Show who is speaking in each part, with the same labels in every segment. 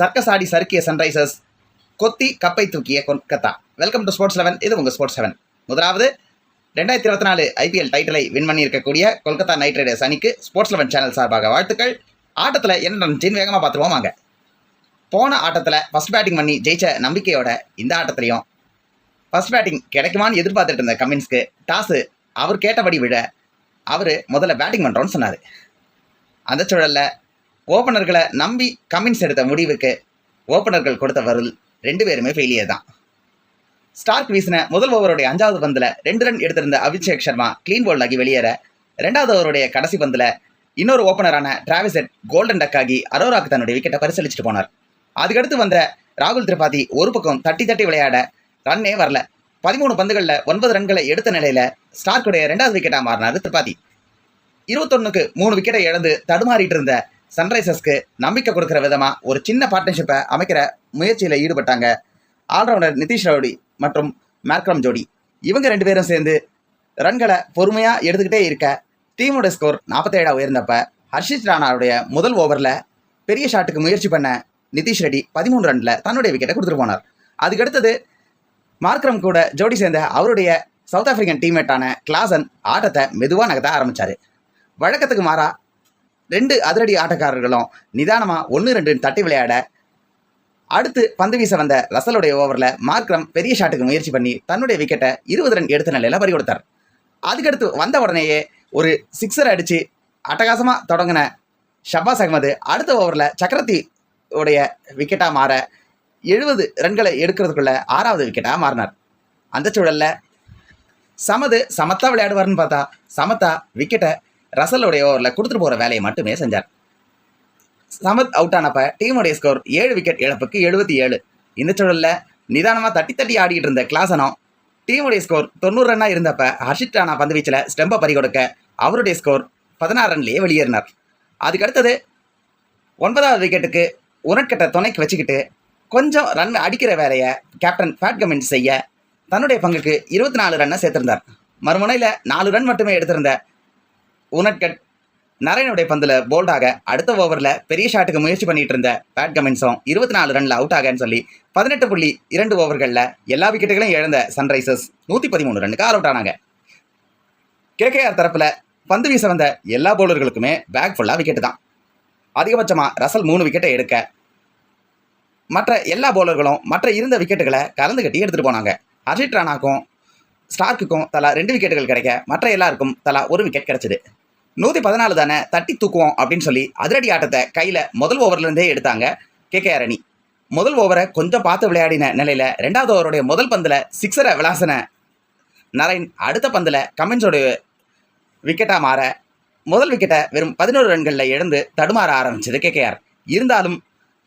Speaker 1: Circus ஆடி சறுக்கிய Sunrisers கொத்தி கப்பை தூக்கிய Kolkata. Welcome to sports eleven இது உங்கள் ஸ்போர்ட்ஸ் லெவன் முதலாவது ரெண்டாயிரத்தி இருபத்தி நாலு ஐபிஎல் டைட்டிலை வின் பண்ணியிருக்கக்கூடிய கொல்கத்தா நைட் ரைடர்ஸ் அணிக்கு ஸ்போர்ட்ஸ் லெவன் சேனல் சார்பாக வாழ்த்துக்கள். ஆட்டத்தில் என்ன நடந்துச்சுன்னு வேகமாக பார்த்துருவோம் வாங்க. போன ஆட்டத்தில் ஃபஸ்ட் பேட்டிங் பண்ணி ஜெயிச்ச நம்பிக்கையோட இந்த ஆட்டத்திலையும் ஃபஸ்ட் பேட்டிங் கிடைக்குமான்னு எதிர்பார்த்துட்டு இருந்த கமின்ஸ்க்கு டாஸு அவர் கேட்டபடி விட அவர் முதல்ல பேட்டிங் பண்ணுறோன்னு சொன்னார். அந்த சூழலில் ஓப்பனர்களை நம்பி கமின்ஸ் எடுத்த முடிவுக்கு ஓப்பனர்கள் கொடுத்த வருல் ரெண்டு பேருமே ஃபெயிலியர் தான். ஸ்டார்க் வீசின முதல் ஓவருடைய அஞ்சாவது பந்தில் ரெண்டு ரன் எடுத்திருந்த அபிஷேக் சர்மா க்ளீன் போல்ட் ஆகி வெளியேற. ரெண்டாவது ஓவருடைய கடைசி பந்தில் இன்னொரு ஓப்பனரான டிராவிசெட் கோல்டன் டக் ஆகி அரோராக்கு தன்னுடைய விக்கெட்டை பரிசீலிச்சுட்டு போனார். அதுக்கடுத்து வந்த ராகுல் திரிபாதி ஒரு பக்கம் தட்டி தட்டி விளையாட ரன்னே வரல. பதிமூணு பந்துகளில் ஒன்பது ரன்களை எடுத்த நிலையில் ஸ்டார்க்குடைய ரெண்டாவது விக்கெட்டாக மாறினார் திரிபாதி. இருபத்தொன்னுக்கு மூணு விக்கெட்டை இழந்து தடுமாறிட்டு இருந்த சன்ரைசர்ஸ்க்கு நம்பிக்கை கொடுக்குற விதமாக ஒரு சின்ன பார்ட்னர்ஷிப்பை அமைக்கிற முயற்சியில் ஈடுபட்டாங்க. ஆல்ரவுண்டர் நிதிஷ் ரவுடி மற்றும் மேக்ரம் ஜோடி இவங்க ரெண்டு பேரும் சேர்ந்து ரன்களை பொறுமையாக எடுத்துக்கிட்டே இருக்க டீமோட ஸ்கோர் நாற்பத்தேழாக உயர்ந்தப்ப ஹர்ஷித் ராணாவுடைய முதல் ஓவரில் பெரிய ஷாட்டுக்கு முயற்சி பண்ண நிதிஷ் ரெட்டி பதிமூணு ரனில் தன்னுடைய விக்கெட்டை கொடுத்துட்டு போனார். அதுக்கடுத்தது மார்க்ரம் கூட ஜோடி சேர்ந்த அவருடைய சவுத் ஆப்பிரிக்கன் டீம்மேட்டான கிளாசன் ஆட்டத்தை மெதுவாக நகர்த்த ஆரம்பித்தார் வழக்கத்துக்கு மாறா ரெண்டு அதிரடி ஆட்டக்காரர்களும் நிதானமாக ஒன்று ரெண்டு தட்டி விளையாட அடுத்து பந்து வீச வந்த ரசலுடைய ஓவரில் மார்க்ரம் பெரிய ஷாட்டுக்கு முயற்சி பண்ணி தன்னுடைய விக்கெட்டை இருபது ரன் எடுத்த நிலையில் பறி கொடுத்தார் அதுக்கடுத்து வந்த உடனேயே ஒரு சிக்ஸர் அடித்து அட்டகாசமாக தொடங்கின ஷபாஸ் அகமது அடுத்த ஓவரில் சக்கரத்தி உடைய விக்கெட்டாக மாற எழுபது ரன்களை எடுக்கிறதுக்குள்ள ஆறாவது விக்கெட்டாக மாறினார். அந்த சூழலில் சமது சமத்தா விளையாடுவார்னு பார்த்தா சமத்தா விக்கெட்டை ரசலுடைய ஓவரில் கொடுத்துட்டு போகிற வேலையை மட்டுமே செஞ்சார். சமத் அவுட் ஆனப்ப டீமுடைய ஸ்கோர் ஏழு விக்கெட் இழப்புக்கு எழுபத்தி ஏழு. இந்த சூழலில் நிதானமாக தட்டி தட்டி ஆடிக்கிட்டு இருந்த கிளாசனம் டீமுடைய ஸ்கோர் தொண்ணூறு ரன்னாக இருந்தப்ப ஹர்ஷித் ராணா பந்து வீச்சில் ஸ்டெம்பை பறி கொடுக்க அவருடைய ஸ்கோர் பதினாறு ரன்லேயே வெளியேறினார். அதுக்கடுத்தது ஒன்பதாவது விக்கெட்டுக்கு உனட்கட்டை துணைக்கு வச்சுக்கிட்டு கொஞ்சம் ரன் அடிக்கிற வேலையை கேப்டன் ஃபேட் கமெண்ட் செய்ய தன்னுடைய பங்குக்கு இருபத்தி நாலு ரன்னை சேர்த்திருந்தார். மறுமுனையில் நாலு ரன் மட்டுமே எடுத்திருந்த உனட்கட் நரேனுடைய பந்தில் போல்டாக அடுத்த ஓவரில் பெரிய ஷாட்டுக்கு முயற்சி பண்ணிட்டு இருந்த பேட் கமின்ஸும் இருபத்தி நாலு ரனில் அவுட் ஆகன்னு சொல்லி பதினெட்டு புள்ளி இரண்டு ஓவர்களில் எல்லா விக்கெட்டுகளையும் இழந்த சன்ரைசர்ஸ் நூற்றி பதிமூணு ரன்னுக்கு ஆல் அவுட் ஆனாங்க. கேகேஆர் தரப்பில் பந்து வீச வந்த எல்லா பவுலர்களுக்குமே பேக் ஃபுல்லாக விக்கெட்டு தான். அதிகபட்சமாக ரசல் மூணு விக்கெட்டை எடுக்க மற்ற எல்லா பவுலர்களும் மற்ற இருந்த விக்கெட்டுகளை கலந்து கட்டி எடுத்துகிட்டு போனாங்க. ஹர்ஷித் ராணாக்கும் ஸ்டார்க்குக்கும் தலா ரெண்டு விக்கெட்டுகள் கிடைக்க மற்ற எல்லாருக்கும் தலா ஒரு விக்கெட் கிடைச்சிது. நூற்றி பதினாலு தானே தட்டி தூக்குவோம் அப்படின்னு சொல்லி அதிரடி ஆட்டத்தை கையில் முதல் ஓவர்லேருந்தே எடுத்தாங்க கேகேஆர் அணி முதல் ஓவரை கொஞ்சம் பார்த்து விளையாடின நிலையில் ரெண்டாவது ஓவருடைய முதல் பந்தில் சிக்ஸரை விளாசின நரேன் அடுத்த பந்தில் கமின்ஸோடைய விக்கெட்டாக மாற முதல் விக்கெட்டை வெறும் பதினோரு ரன்களில் எழுந்து தடுமாற ஆரம்பிச்சது கேகேஆர் இருந்தாலும்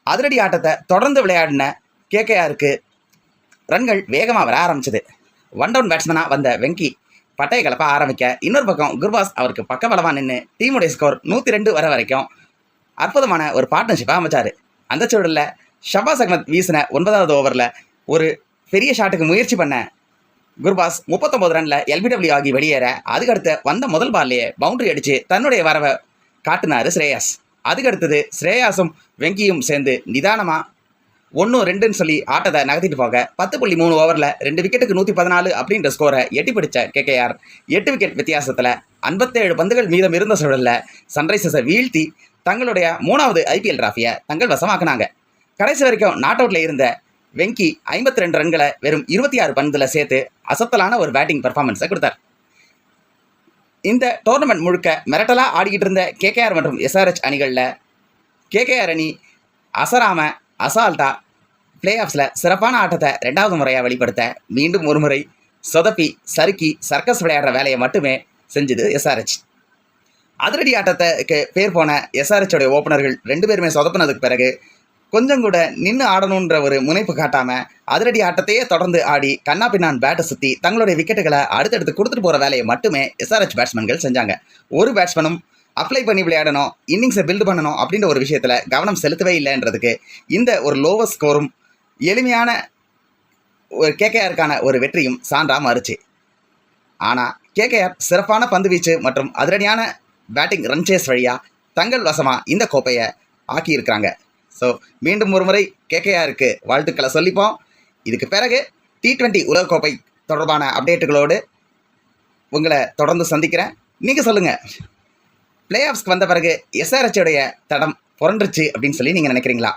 Speaker 1: அதிரடி ஆட்டத்தை தொடர்ந்து விளையாடின கேகேஆருக்கு ரன்கள் வேகமாக வர ஆரம்பிச்சது. ஒன் டவுன் பேட்ஸ்மனாக வந்த வெங்கி பட்டையை கலப்ப ஆரம்பிக்க இன்னொரு பக்கம் குர்பாஸ் அவருக்கு பக்கபலமாக நின்று டீமுடைய ஸ்கோர் நூற்றி ரெண்டு வர வரைக்கும் அற்புதமான ஒரு பார்ட்னர்ஷிப்பாக அமைச்சார். அந்த சூழலில் ஷபாஸ் அகமத் வீசின ஒன்பதாவது ஓவரில் ஒரு பெரிய ஷாட்டுக்கு முயற்சி பண்ண குர்பாஸ் முப்பத்தொம்பது ரனில் எல்பிடபிள்யூ ஆகி வெளியேற அதுக்கடுத்து வந்த முதல் பால்லையே பவுண்டரி அடித்து தன்னுடைய வரவை காட்டினார் ஸ்ரேயாஸ். அதுக்கடுத்தது ஸ்ரேயாஸும் வெங்கியும் சேர்ந்து நிதானமாக ஒன்று ரெண்டுன்னு சொல்லி ஆட்டத்தை நகர்த்திட்டு போக பத்து புள்ளி மூணு ஓவரில் ரெண்டு விக்கெட்டுக்கு நூற்றி பதினாலு அப்படின்ற ஸ்கோரை எட்டி பிடிச்ச கேகேஆர் எட்டு விக்கெட் வித்தியாசத்தில் ஐம்பத்தேழு பந்துகள் மீதம் இருந்த சூழலில் சன்ரைசர்ஸை வீழ்த்தி தங்களுடைய மூணாவது ஐபிஎல் டிராஃபியை தங்கள் வசமாக்குனாங்க. கடைசி வரைக்கும் நாட் அவுட்டில் இருந்த வெங்கி ஐம்பத்தி ரெண்டு ரன்களை வெறும் இருபத்தி ஆறு பந்தில் சேர்த்து அசத்தலான ஒரு பேட்டிங் பெர்ஃபார்மன்ஸை கொடுத்தார். இந்த டோர்னமெண்ட் முழுக்க மிரட்டலாக ஆடிக்கிட்டு இருந்த கேகேஆர் மற்றும் எஸ்ஆர்ஹெச் அணிகளில் கேகேஆர் அணி அசராம அசால்ட்டா பிளே ஆஃப்ஸில் சிறப்பான ஆட்டத்தை ரெண்டாவது முறையாக வெளிப்படுத்த மீண்டும் ஒரு முறை சொதப்பி சறுக்கி சர்க்கஸ் விளையாடுற வேலையை மட்டுமே செஞ்சுது எஸ்ஆர்ஹெச் அதிரடி ஆட்டத்துக்கு பேர் போன எஸ்ஆர்ஹெச்சோடைய ஓப்பனர்கள் ரெண்டு பேருமே சொதப்பினதுக்கு பிறகு கொஞ்சம் கூட நின்று ஆடணுன்ற ஒரு முனைப்பு காட்டாமல் அதிரடி ஆட்டத்தையே தொடர்ந்து ஆடி கண்ணா பின்னான் பேட்டை சுற்றி தங்களுடைய விக்கெட்டுகளை அடுத்தடுத்து கொடுத்துட்டு போகிற வேலையை மட்டுமே எஸ்ஆர்ஹெச் பேட்ஸ்மேன்கள் செஞ்சாங்க. ஒரு பேட்ஸ்மேனும் அப்ளை பண்ணி விளையாடணும் இன்னிங்ஸை பில்டு பண்ணணும் அப்படின்ற ஒரு விஷயத்தில் கவனம் செலுத்தவே இல்லைன்றதுக்கு இந்த ஒரு லோவஸ்ட் ஸ்கோரும் எளிமையான ஒரு கேகேஆருக்கான ஒரு வெற்றியும் சான்றா மாறுச்சு. ஆனால் கேகேஆர் சிறப்பான பந்து வீச்சு மற்றும் அதிரடியான பேட்டிங் ரன் சேஸ் வழியாக தங்கள் வசமாக இந்த கோப்பையை ஆக்கியிருக்கிறாங்க. ஸோ மீண்டும் ஒரு முறை கேகேஆருக்கு வாழ்த்துக்களை சொல்லிப்போம். இதுக்கு பிறகு டி டுவெண்ட்டி உலகக்கோப்பை தொடர்பான அப்டேட்டுகளோடு உங்களை தொடர்ந்து சந்திக்கிறேன். நீங்கள் சொல்லுங்கள் பிளே ஆஃப்ஸ்க்கு வந்த பிறகு எஸ்ஆர்ஹெச்சோடைய தடம் புரண்டுருச்சு அப்படின்னு சொல்லி நீங்கள் நினைக்கிறீங்களா?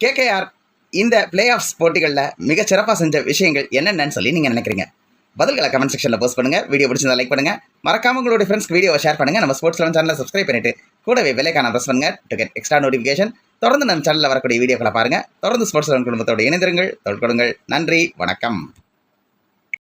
Speaker 1: கேகேஆர் இந்த பிளே ஆஃப்ஸ் போட்டிகளில் மிகச்சிறப்பாக செஞ்ச விஷயங்கள் என்னென்னு சொல்லி நீங்கள் நினைக்கிறீங்க. பதில்களை கமெண்ட் செக்ஷனில் போஸ்ட் பண்ணுங்கள் வீடியோ பிடிச்சிருந்தா லைக் பண்ணுங்கள் மறக்காம உங்களுடைய ஃப்ரெண்ட்ஸ்க்கு வீடியோவை ஷேர் பண்ணுங்கள் நம்ம ஸ்போர்ட்ஸ் லெவன் சேனலை சப்ஸ்கிரைப் பண்ணிட்டு கூடவே விலைக்கான ப்ரெஸ் பண்ணுங்கள் டு கெட் எக்ஸ்ட்ரா நோட்டிஃபிகேஷன் தொடர்ந்து நம்ம சேனலில் வரக்கூடிய வீடியோக்களை பாருங்கள் தொடர்ந்து ஸ்போர்ட்ஸ் லெவன் குடும்பத்தோடு இணைந்திருங்கள். தொழில் கொடுங்கள் நன்றி. வணக்கம்.